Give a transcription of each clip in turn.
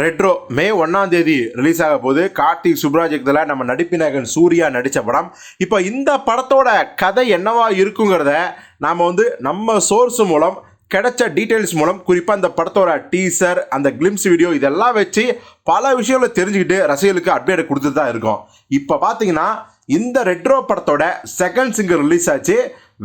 Retro மே ஒன்னாம் தேதி release ஆக போது கார்த்திக் சுப்ராஜ் இதில் நம்ம நடிப்பினகன் சூர்யா நடித்த படம். இப்போ இந்த படத்தோட கதை என்னவா இருக்குங்கிறத நாம் வந்து நம்ம சோர்ஸ் மூலம் கிடைச்ச டீட்டெயில்ஸ் மூலம் குறிப்பாக அந்த படத்தோட டீசர் அந்த கிளிம்ஸ் வீடியோ இதெல்லாம் வச்சு பல விஷயங்களை தெரிஞ்சுக்கிட்டு ரசிகர்களுக்கு அப்டேட் கொடுத்துட்டு தான் இருக்கோம். இப்போ பார்த்தீங்கன்னா இந்த ரெட்ரோ படத்தோட செகண்ட் சிங்கர் ரிலீஸ் ஆச்சு.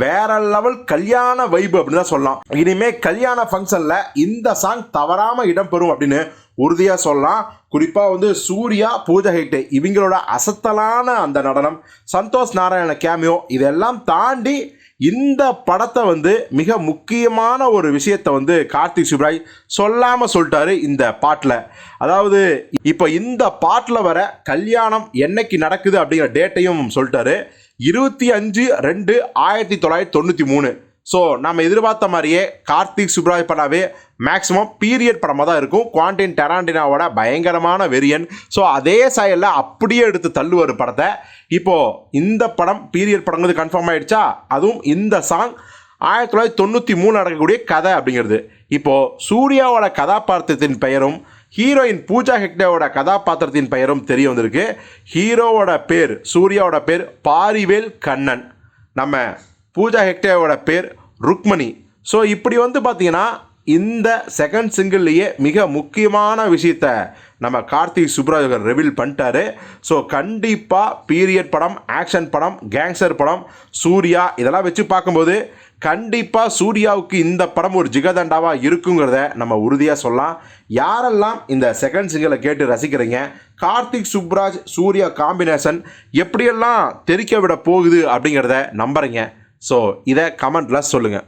வேற லெவல் கல்யாண வைப் அப்படின்னு தான் சொல்லலாம். இனிமே கல்யாண ஃபங்க்ஷனில் இந்த சாங் தவறாமல் இடம்பெறும் அப்படின்னு உறுதியாக சொல்லலாம். குறிப்பாக வந்து சூர்யா பூஜா ஹெக்டே இவங்களோட அசத்தலான அந்த நடனம் சந்தோஷ் நாராயண கேமியோ இதெல்லாம் தாண்டி இந்த படத்தை வந்து மிக முக்கியமான ஒரு விஷயத்தை வந்து கார்த்திக் சுப்ராய் சொல்லாமல் சொல்லிட்டாரு இந்த பாட்டில். அதாவது இப்போ இந்த பாட்டில் வர கல்யாணம் என்னைக்கு நடக்குது அப்படிங்கிற டேட்டையும் சொல்லிட்டாரு. இருபத்தி அஞ்சு ரெண்டு ஆயிரத்தி தொள்ளாயிரத்தி தொண்ணூற்றி மூணு. ஸோ நம்ம எதிர்பார்த்த மாதிரியே கார்த்திக் சுப்ராஜ் படாவே மேக்ஸிமம் பீரியட் படமாக தான் இருக்கும். குவாண்டின் டெராண்டினாவோட பயங்கரமான வெரியன் ஸோ அதே சைடில் அப்படியே எடுத்து தள்ளுவார் படத்தை. இப்போது இந்த படம் பீரியட் படங்கிறது கன்ஃபார்ம் ஆகிடுச்சா அதுவும் இந்த சாங் ஆயிரத்தி தொள்ளாயிரத்தி தொண்ணூற்றி மூணு நடக்கக்கூடிய கதை அப்படிங்கிறது. இப்போது சூர்யாவோட கதாபாத்திரத்தின் பெயரும் ஹீரோயின் பூஜா ஹெக்டேவோட கதாபாத்திரத்தின் பெயரும் தெரிய வந்திருக்கு. ஹீரோவோட பேர் சூர்யாவோட பேர் பாரிவேல் கண்ணன். நம்ம பூஜா ஹெக்டேவோட பேர் ருக்மணி. ஸோ இப்படி வந்து பார்த்தீங்கன்னா இந்த செகண்ட் சிங்கிள்லேயே மிக முக்கியமான விஷயத்த நம்ம கார்த்திக் சுப்ராஜ் ரெவீல் பண்ணிட்டாரு. ஸோ கண்டிப்பாக பீரியட் படம் ஆக்ஷன் படம் கேங்ஸ்டர் படம் சூர்யா இதெல்லாம் வச்சு பார்க்கும்போது கண்டிப்பாக சூர்யாவுக்கு இந்த படம் ஒரு ஜிகதண்டாவாக இருக்குங்கிறத நம்ம உறுதியாக சொல்லலாம். யாரெல்லாம் இந்த செகண்ட் சிங்கிளை கேட்டு ரசிக்கிறீங்க கார்த்திக் சுப்ராஜ் சூர்யா காம்பினேஷன் எப்படியெல்லாம் தெரிக்க விட போகுது அப்படிங்கிறத நம்புறீங்க. ஸோ இதை கமெண்ட்டில் சொல்லுங்கள்